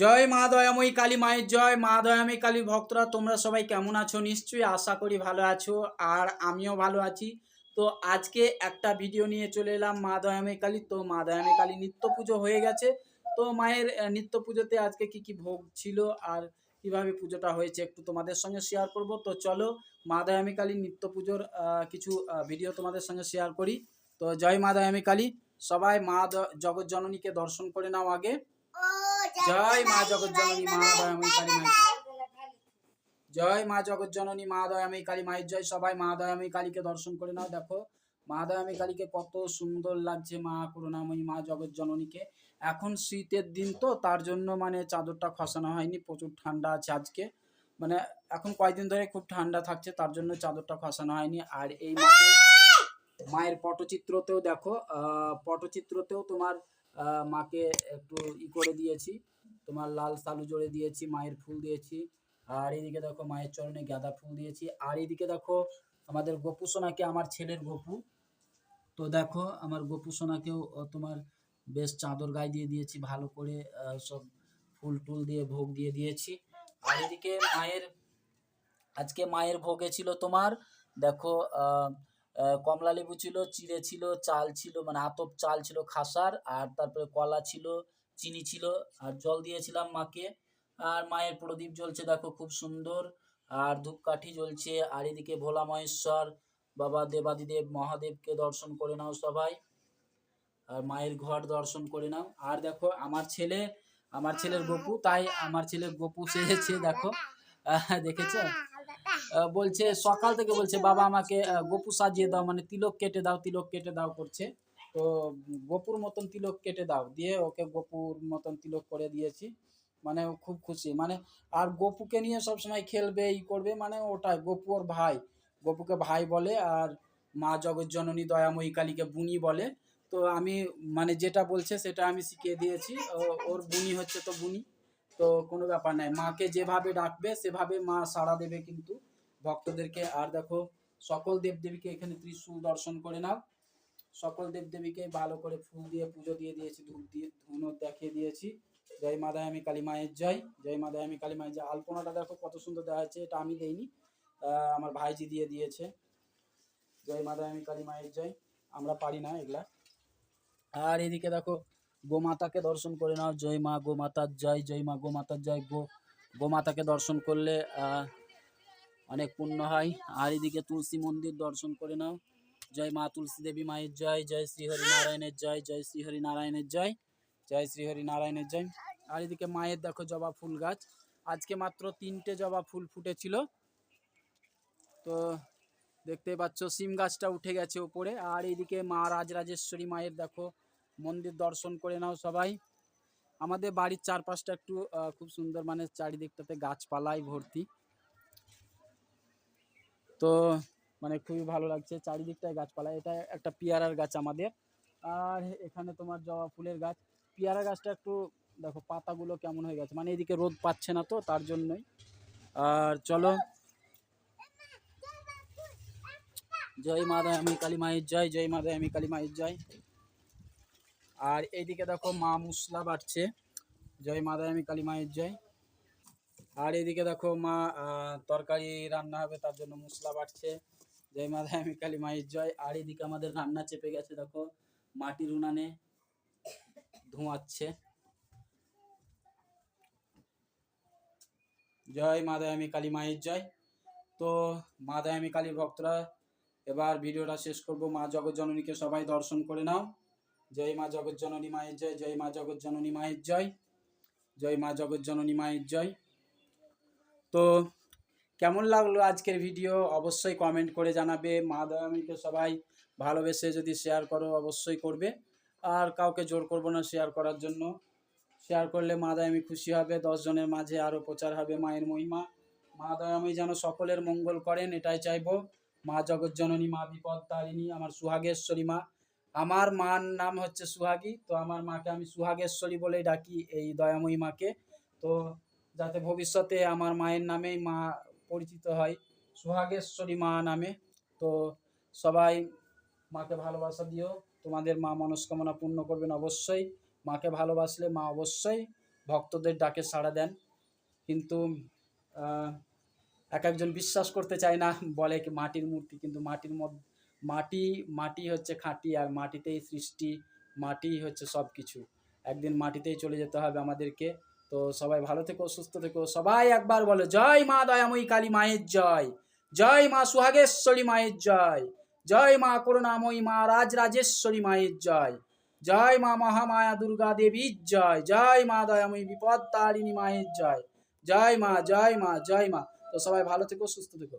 জয় মা দয়াময়ী কালী মায়ের জয়। মা দয়াময়ী কালী ভক্তরা, তোমরা সবাই কেমন আছো? নিশ্চয়ই আশা করি ভালো আছো আর আমিও ভালো আছি। তো আজকে একটা ভিডিও নিয়ে চলে এলাম মা দয়াময়ী কালী। তো মা দয়াময়ী কালী নিত্য পুজো হয়ে গেছে। তো মায়ের নিত্য পুজোতে আজকে কি কি ভোগ ছিল আর কীভাবে পুজোটা হয়েছে একটু তোমাদের সঙ্গে শেয়ার করব। তো চলো মা দয়ামী কালী নিত্য পুজোর কিছু ভিডিও তোমাদের সঙ্গে শেয়ার করি। তো জয় মা দয়ামী কালী। সবাই মা জগৎ জননীকে দর্শন করে নাও আগে। জয় মা জগজ্জননী মা দয়াময়ী কালী মায়ের জয়। মা জগজ্জননী মা দয়াময়ী কালী মায়ের জয়। সবাই মা দয়াময়ী কালীকে দর্শন করে নাও। দেখো মা দয়াময়ী কালীকে কত সুন্দর লাগছে মা করুণাময়ী মা জগজ্জননীকে এখন শীতের দিন তো তার জন্য মানে চাদরটা খসানো হয়নি প্রচুর ঠান্ডা আছে আজকে। মানে এখন কয়েকদিন ধরে খুব ঠান্ডা থাকছে তার জন্য চাদরটা খসানো হয়নি। আর এই মায়ের পটচিত্রতেও দেখো আহ, পটচিত্রতেও তোমার মাকে একটু ই করে দিয়েছি। তোমার লাল সালু জড়ে দিয়েছি, মায়ের ফুল দিয়েছি। আর এদিকে দেখো মায়ের চরণে গাঁদা ফুল দিয়েছি। আর এদিকে দেখো আমাদের গোপু সোনাকে, আমার ছেলের গোপু। তো দেখো আমার গোপু সোনাকেও তোমার বেশ চাদর গায়ে দিয়ে দিয়েছি, ভালো করে সব ফুল টুল দিয়ে ভোগ দিয়ে দিয়েছি। আর এদিকে মায়ের, আজকে মায়ের ভোগে ছিল তোমার, দেখো কমলা লেবু ছিল চিড়ে ছিল চাল ছিল মানে আতপ চাল ছিল খাসার আর তারপরে কলা ছিল চিনি ছিল আর জল দিয়েছিলাম মাকে। আর মায়ের প্রদীপ জ্বলছে দেখো খুব সুন্দর। আর ধূপকাঠি জ্বলছে আর এদিকে ভোলা মহেশ্বর বাবা দেবাদিদেব মহাদেবকে দর্শন করে নাও সবাই। আর মায়ের ঘর দর্শন করে নাও। আর দেখো আমার ছেলে আমার ছেলের গপু তাই আমার ছেলের গপু সেজেছে দেখো। দেখেছ? আহ, বলছে সকাল থেকে বলছে বাবা আমাকে গপু সাজিয়ে দাও মানে তিলক কেটে দাও তিলক কেটে দাও করছে। তো গপুর মতন তিলক কেটে দাও দিয়ে ওকে গপুর মতন তিলক করে দিয়েছি। মানে ও খুব খুশি। মানে আর গপুকে নিয়ে সব সময় খেলবে ই করবে মানে ওটাই গপু ওর ভাই। গপুকে ভাই বলে আর মা জগজ্জননী দয়াময়ী কালীকে বুনি বলে। তো আমি মানে যেটা বলছে সেটা আমি শিখিয়ে দিয়েছি। ওর বুনি হচ্ছে তো বুনি। তো কোনো ব্যাপার নাই। মাকে যেভাবে ডাকবে, সেভাবে মা সাড়া দেবে কিন্তু ভক্তদেরকে। আর দেখো, সকল দেবদেবীকে এখানে ত্রিশূল দর্শন করে নাও। সকল দেবদেবীকে ভালো করে ফুল দিয়ে পুজো দিয়ে দিয়েছি, ধূপ দিয়ে, ধুনো দেখিয়ে দিয়েছি। জয় মাদায় আমি কালী মায়ের জয়। জয় মাদায় আমি কালী মায়ের জয়। আলপনাটা দেখো কত সুন্দর দেখা যাচ্ছে এটা আমি দেইনি। আমার ভাইজি দিয়ে দিয়েছে। জয় মাদায় আমি কালী মায়ের জয়। আমরা পারি না এগুলা। আর এদিকে দেখো গোমাতাকে দর্শন করে নাও। জয় মা গোমাতার জয় জয় মা গোমাতার জয়। গো, গোমাতাকে দর্শন করলে অনেক পুণ্য হয়। আর এদিকে তুলসী মন্দির দর্শন করে নাও। জয় মা তুলসী দেবী মায়ের জয় জয় শ্রীহরি নারায়ণের জয় জয় শ্রীহরি নারায়ণের জয় জয় শ্রীহরি নারায়ণের জয়। আর এদিকে মায়ের দেখো জবা ফুল গাছ। আজকে মাত্র তিনটে জবা ফুল ফুটেছিল। তো দেখতে পাচ্ছ, সিম গাছটা উঠে গেছে উপরে আর এইদিকে মা রাজরাজেশ্বরী মায়ের দেখো মন্দির দর্শন করে নাও সবাই। আমাদের বাড়ির চারপাশটা একটু খুব সুন্দর মানে চারিদিকটাতে গাছপালায় ভর্তি। তো মানে খুবই ভালো লাগছে চারিদিকটায় গাছপালা। এটা একটা পেয়ারার গাছ আমাদের। আর এখানে তোমার জবা ফুলের গাছ। পেয়ারা গাছটা একটু দেখো পাতাগুলো কেমন হয়ে গেছে। মানে এদিকে রোদ পাচ্ছে না তো, তার জন্যই। আর চলো। জয় মা আমি কালী মায়ের জয় জয় মা আমি কালী মায়ের জয়। আর এইদিকে দেখো মা মুসলা বাড়ছে জয় মা আমি কালী মায়ের জয়। আর এইদিকে দেখো মা তরকারি রান্না হবে, তার জন্য মশলা বাটছে। জয় মা আমি কালী মায়ের জয়। আর এদিকে আমাদের রান্না চেপে গেছে, দেখো মাটির উনানে ধোঁয়াচ্ছে। জয় মা আমি কালী মায়ের জয়। তো মা আমি কালী ভক্তরা, এবার ভিডিওটা শেষ করব। মা জগজ্জননীকে সবাই দর্শন করে নাও। জয় মা জগজ্জননী মায়ের জয় জয় মা জগজ্জননী মায়ের জয় জয় মা জগজ্জননী মায়ের জয়। তো কেমন লাগল আজকের ভিডিও অবশ্যই কমেন্ট করে জানাবে। মা দয়ামীকে সবাই ভালোবেসে যদি শেয়ার করো, অবশ্যই করবে। আর কাউকে জোর করব না শেয়ার করার জন্য। শেয়ার করলে মা দয়ামী খুশি হবে। দশজনের মাঝে আরও প্রচার হবে মায়ের মহিমা। মা দয়ামী যেন সকলের মঙ্গল করেন, এটাই চাইব। মা জগজ্জননী মা বিপদ তারিণী, আমার সুহাগেশ্বরী মা। আমার মার নাম হচ্ছে সুহাগী, তো আমার মাকে আমি সুহাগেশ্বরী বলেই ডাকি এই দয়াময়ী মাকে। তো যাতে ভবিষ্যতে আমার মায়ের নামেই মা পরিচিত হয়, সুহাগেশ্বরী মা নামে। তো সবাই মাকে ভালোবাসা দিও। তোমাদের মা মনস্কামনা পূর্ণ করবেন অবশ্যই। মাকে ভালোবাসলে মা অবশ্যই ভক্তদের ডাকে সাড়া দেন। কিন্তু এক একজন বিশ্বাস করতে চায় না, বলে কি মাটির মূর্তি, কিন্তু মাটির মধ্যে মাটি মাটি হচ্ছে খাঁটি আর মাটিতেই সৃষ্টি, মাটি হচ্ছে সব কিছু একদিন মাটিতেই চলে যেতে হবে আমাদেরকে। তো সবাই ভালো থেকো, সুস্থ থেকো। সবাই একবার বলো, জয় মা দয়াময়ী কালী মায়ের জয়। জয় মা সুহাগেশ্বরী মায়ের জয়। জয় মা করুণাময়ী মা রাজ রাজেশ্বরী মায়ের জয়। জয় মা মহামায়া দুর্গা দেবীর জয়। জয় মা দয়াময়ী বিপদ তারিণী মায়ের জয়। জয় মা জয় মা জয় মা। তো সবাই ভালো থেকো, সুস্থ থেকো।